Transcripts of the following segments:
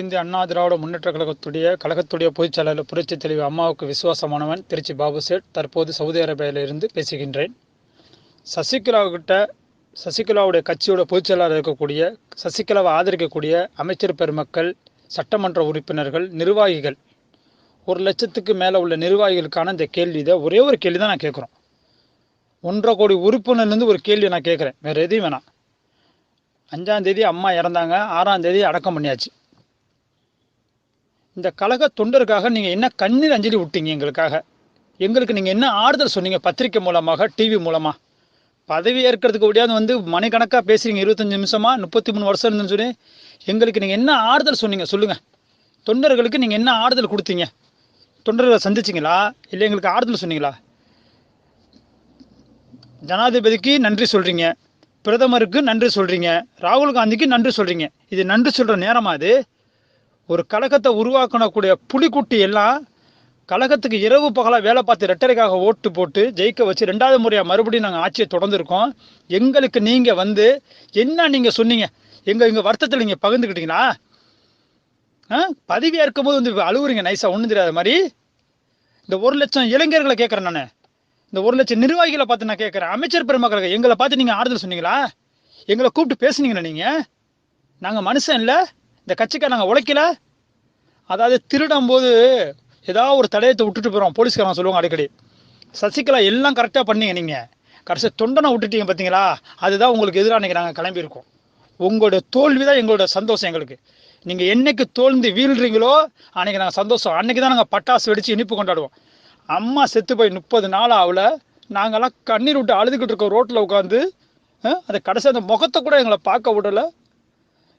இந்திய அண்ணா திராவிட முன்னேற்ற கழகத்துடைய கழகத்துடைய பொதுச் செயலாளர் புரட்சி தலைவி அம்மாவுக்கு விசுவாசமானவன் திருச்சி பாபு சேட். தற்போது சவுதி அரேபியாவிலிருந்து பேசுகின்றேன். சசிகலாவுக்கிட்ட சசிகலாவுடைய கட்சியோட பொதுச் செயலாளர் இருக்கக்கூடிய சசிகலாவை ஆதரிக்கக்கூடிய அமைச்சர் பெருமக்கள் சட்டமன்ற உறுப்பினர்கள் நிர்வாகிகள் ஒரு லட்சத்துக்கு மேலே உள்ள நிர்வாகிகளுக்கான இந்த கேள்வி. இதை ஒரே ஒரு கேள்வி தான் நான் கேட்குறோம். ஒன்றரை கோடி உறுப்பினர்லேருந்து ஒரு கேள்வி நான் கேட்குறேன். வேறு எதையும் வேணாம். அஞ்சாந்தேதி அம்மா இறந்தாங்க ஆறாம் தேதி அடக்கம் பண்ணியாச்சு. இந்த கழக தொண்டருக்காக நீங்கள் என்ன கண்ணீர் அஞ்சலி விட்டீங்க எங்களுக்காக? எங்களுக்கு நீங்கள் என்ன ஆறுதல் சொன்னீங்க பத்திரிக்கை மூலமாக டிவி மூலமாக பதவி ஏற்கிறதுக்கு முடியாது வந்து மணிக்கணக்காக பேசுறீங்க இருபத்தஞ்சி நிமிஷமாக முப்பத்தி மூணு வருஷம் இருந்துன்னு சொல்லி. எங்களுக்கு நீங்கள் என்ன ஆறுதல் சொன்னீங்க சொல்லுங்கள் தொண்டர்களுக்கு நீங்கள் என்ன ஆறுதல் கொடுத்தீங்க? தொண்டர்களை சந்திச்சிங்களா? இல்லை எங்களுக்கு ஆறுதல் சொன்னீங்களா? ஜனாதிபதிக்கு நன்றி சொல்கிறீங்க பிரதமருக்கு நன்றி சொல்கிறீங்க ராகுல் காந்திக்கு நன்றி சொல்கிறீங்க இது நன்றி சொல்கிற நேரமா அது ஒரு கழகத்தை உருவாக்கணக்கூடிய புலிக்குட்டி எல்லாம் கழகத்துக்கு இரவு பகலாக வேலை பார்த்து ரெட்டரைக்காக ஓட்டு போட்டு ஜெயிக்க வச்சு ரெண்டாவது முறையாக மறுபடியும் நாங்கள் ஆட்சியை தொடர்ந்துருக்கோம். எங்களுக்கு நீங்கள் வந்து என்ன நீங்கள் சொன்னீங்க? எங்கள் எங்கள் வருத்தத்தில் நீங்கள் பகிர்ந்துக்கிட்டீங்களா ஆ? பதவியாக ஏற்கும் போது வந்து அழுவுறீங்க நைஸாக ஒன்றும் தெரியாத மாதிரி. இந்த ஒரு லட்சம் இளைஞர்களை கேட்குறேன் நான். இந்த ஒரு லட்சம் நிர்வாகிகளை பார்த்து நான் கேட்குறேன் அமைச்சர் பெருமக்களுக்கு எங்களை பார்த்து நீங்கள் ஆறுதல் சொன்னீங்களா? எங்களை கூப்பிட்டு பேசுனீங்களா நீங்கள் நாங்கள் மனுஷன் இல்லை. இந்த கட்சிக்காக நாங்கள் உழைக்கல. அதாவது திருடும் போது ஏதாவது ஒரு தடயத்தை விட்டுட்டு போகிறோம் போலீஸ்காரன் சொல்லுவாங்க அடிக்கடி. சசிகலா எல்லாம் கரெக்டாக பண்ணீங்க நீங்கள் கடைசி தொண்டனை விட்டுட்டீங்க பார்த்தீங்களா? அதுதான் உங்களுக்கு எதிராக அன்றைக்கி நாங்கள் கிளம்பியிருக்கோம். உங்களோட தோல்வி தான் எங்களோட சந்தோஷம் எங்களுக்கு. நீங்கள் என்னைக்கு தோல்ந்து வீழ்றீங்களோ அன்றைக்கி நாங்கள் சந்தோஷம். அன்றைக்கி தான் நாங்கள் பட்டாசு வெடித்து இனிப்பு கொண்டாடுவோம். அம்மா செத்து போய் முப்பது நாள் ஆகல. நாங்கள்லாம் கண்ணீர் விட்டு அழுதுகிட்டு இருக்கோம் ரோட்டில் உட்காந்து அந்த கடைசி அந்த முகத்தை கூட எங்களை பார்க்க விடலை.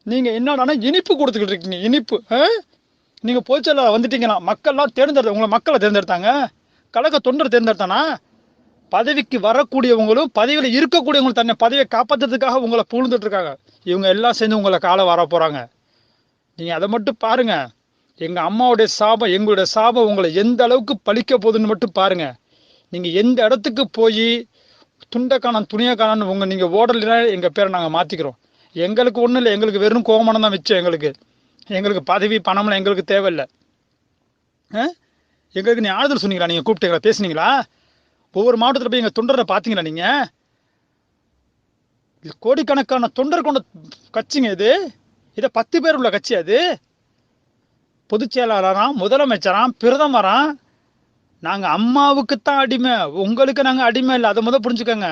நீங்கள் என்னடானா இனிப்பு கொடுத்துக்கிட்டு இருக்கீங்க. இனிப்பு நீங்கள் பொதுச்செயல வந்துட்டீங்கன்னா மக்கள்லாம் தேர்ந்தெடுத்த உங்களை மக்களை தேர்ந்தெடுத்தாங்க. கழக தொண்டர் தேர்ந்தெடுத்தானா? பதவிக்கு வரக்கூடியவங்களும் பதவியில் இருக்கக்கூடியவங்களும் தன்னை பதவியை காப்பாற்றுறதுக்காக உங்களை பூழ்ந்துட்டுருக்காங்க இவங்க எல்லாம் சேர்ந்து உங்களை காலை வர போகிறாங்க நீங்கள் அதை மட்டும் பாருங்கள் எங்கள் அம்மாவுடைய சாபம் எங்களுடைய சாபம் உங்களை எந்த அளவுக்கு பழிக்க போகுதுன்னு மட்டும் பாருங்கள் நீங்கள் எந்த இடத்துக்கு போய் துண்டைக்கான துணியக்கானு உங்கள் நீங்கள் ஓடலைன்னா எங்கள் பேரை நாங்கள் மாற்றிக்கிறோம் எங்களுக்கு ஒன்றும் இல்லை. எங்களுக்கு வெறும் கோமணம் தான் மிச்சம் எங்களுக்கு. எங்களுக்கு பதவி பணம்லாம் எங்களுக்கு தேவையில்லை. எங்களுக்கு நீ ஆறுதல் சொன்னீங்களா? நீங்கள் கூப்பிட்டு பேசுனீங்களா? ஒவ்வொரு மாவட்டத்தில் போய் எங்கள் தொண்டரை பார்த்தீங்களா நீங்கள் இது கோடிக்கணக்கான தொண்டர் கொண்ட கட்சிங்க இது. இதை பத்து பேர் உள்ள கட்சி அது. பொதுச் செயலாளராம் முதலமைச்சராம் பிரதமராம். நாங்கள் அம்மாவுக்குத்தான் அடிமை. உங்களுக்கு நாங்கள் அடிமை இல்லை. அதை முதல் புரிஞ்சுக்கோங்க.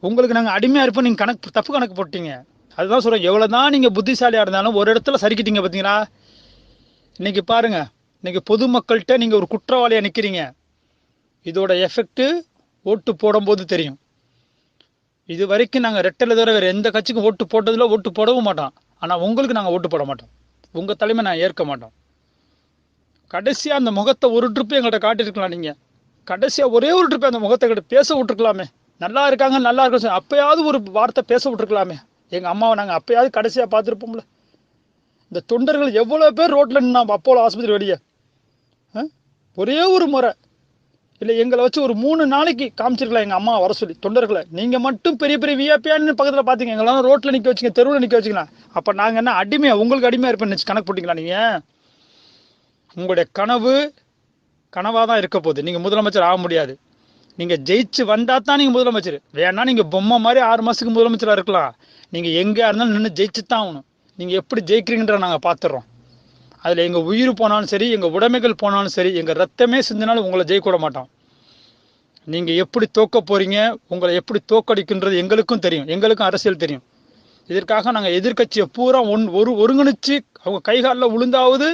உங்களுக்கு நாங்கள் அடிமையாக இருப்போம். நீங்கள் கணக்கு தப்பு கணக்கு போட்டீங்க. அதுதான் சொல்கிறேன் எவ்வளோ தான் நீங்கள் புத்திசாலியாக இருந்தாலும் ஒரு இடத்துல சரிக்கிட்டீங்க பார்த்தீங்களா இன்றைக்கி பாருங்கள் இன்றைக்கி பொதுமக்கள்கிட்ட நீங்கள் ஒரு குற்றவாளியாக நிற்கிறீங்க இதோட எஃபெக்ட்டு ஓட்டு போடும்போது தெரியும். இது வரைக்கும் நாங்கள் ரெட்டில் தவிர வேறு எந்த கட்சிக்கும் ஓட்டு போட்டதில் ஓட்டு போடவும் மாட்டோம். ஆனால் உங்களுக்கு நாங்கள் ஓட்டு போட மாட்டோம். உங்கள் தலைமை நான் ஏற்க மாட்டோம். கடைசியாக அந்த முகத்தை ஒரு ட்ரிப்பு எங்கள்கிட்ட காட்டியிருக்கலாம் நீங்கள் கடைசியாக ஒரே ஒரு ட்ரிப்பு அந்த முகத்தை கிட்ட பேச விட்டுருக்கலாமே. நல்லா இருக்காங்க நல்லா இருக்க அப்பயாவது ஒரு வார்த்தை பேச விட்டுருக்கலாமே. எங்கள் அம்மாவை நாங்கள் அப்பயாவது கடைசியாக பார்த்துருப்போம்ல. இந்த தொண்டர்கள் எவ்வளோ பேர் ரோட்டில் நின்னா அப்போலோ ஆஸ்பத்திரி வெளியே ஒரே ஒரு முறை. இல்லை எங்களை வச்சு ஒரு மூணு நாளைக்கு காமிச்சிருக்கலாம் எங்கள் அம்மா வர சொல்லி தொண்டர்களை. நீங்கள் மட்டும் பெரிய பெரிய விஐபியான்னு பக்கத்தில் பார்த்தீங்க எங்களாம் ரோட்டில் நிற்க வச்சுங்க தெருவில் நிற்க வச்சுக்கலாம் அப்போ நாங்கள் என்ன அடிமையாக உங்களுக்கு அடிமையாக இருப்பேன் கணக்கு போட்டிங்களா நீங்கள் உங்களுடைய கனவு கனவாக தான் இருக்க போகுது. நீங்கள் முதலமைச்சர் ஆக முடியாது. நீங்கள் ஜெயிச்சு வந்தால் தான் நீங்கள் முதலமைச்சர். வேணா நீங்கள் பொம்மை மாதிரி ஆறு மாதத்துக்கு முதலமைச்சராக இருக்கலாம். நீங்கள் எங்கே இருந்தாலும் நின்று ஜெயிச்சு தான் ஆகணும். நீங்கள் எப்படி ஜெயிக்கிறீங்கன்ற நாங்கள் பார்த்துட்றோம் அதில் எங்கள் உயிர் போனாலும் சரி எங்கள் உடைமைகள் போனாலும் சரி எங்கள் ரத்தமே சிந்தினாலும் உங்களை ஜெயிக்க விட மாட்டோம். நீங்கள் எப்படி தோக்க போகிறீங்க உங்களை எப்படி தோக்கடிக்குன்றது எங்களுக்கும் தெரியும். எங்களுக்கும் அரசியல் தெரியும். இதற்காக நாங்கள் எதிர்கட்சியை பூரா ஒன் ஒரு ஒருங்கிணைச்சு அவங்க கைகாலில் விழுந்தாவது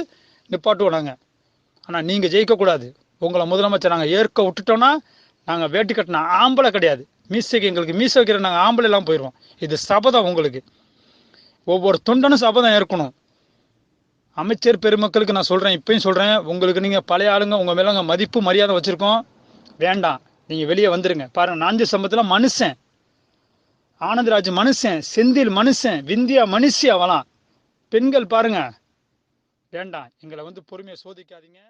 நிப்பாட்டுவோம் நாங்கள் ஆனால் நீங்கள் ஜெயிக்கக்கூடாது. உங்களை முதலமைச்சர் நாங்கள் ஏற்க விட்டுட்டோன்னா நாங்கள் வேட்டி கட்டின ஆம்பளை கிடையாது. மீசைக்கு எங்களுக்கு மீசை வைக்கிற நாங்கள் ஆம்பளைலாம் போயிடுவோம் இது சபதம் உங்களுக்கு. ஒவ்வொரு தொண்டனும் சபதம் ஏற்கணும். அமைச்சர் பெருமக்களுக்கு நான் சொல்கிறேன் இப்பயும் சொல்கிறேன் உங்களுக்கு நீங்கள் பழைய ஆளுங்க உங்கள் மேலே அங்கே மதிப்பு மரியாதை வச்சுருக்கோம். வேண்டாம். நீங்கள் வெளியே வந்துடுங்க பாருங்கள் நாஞ்சு சம்பத்தில் மனுஷன். ஆனந்தராஜ் மனுஷன் செந்தில் மனுஷன் விந்தியா மனுஷி அவலாம். பெண்கள் பாருங்க. வேண்டாம். எங்களை வந்து பொறுமையை சோதிக்காதீங்க.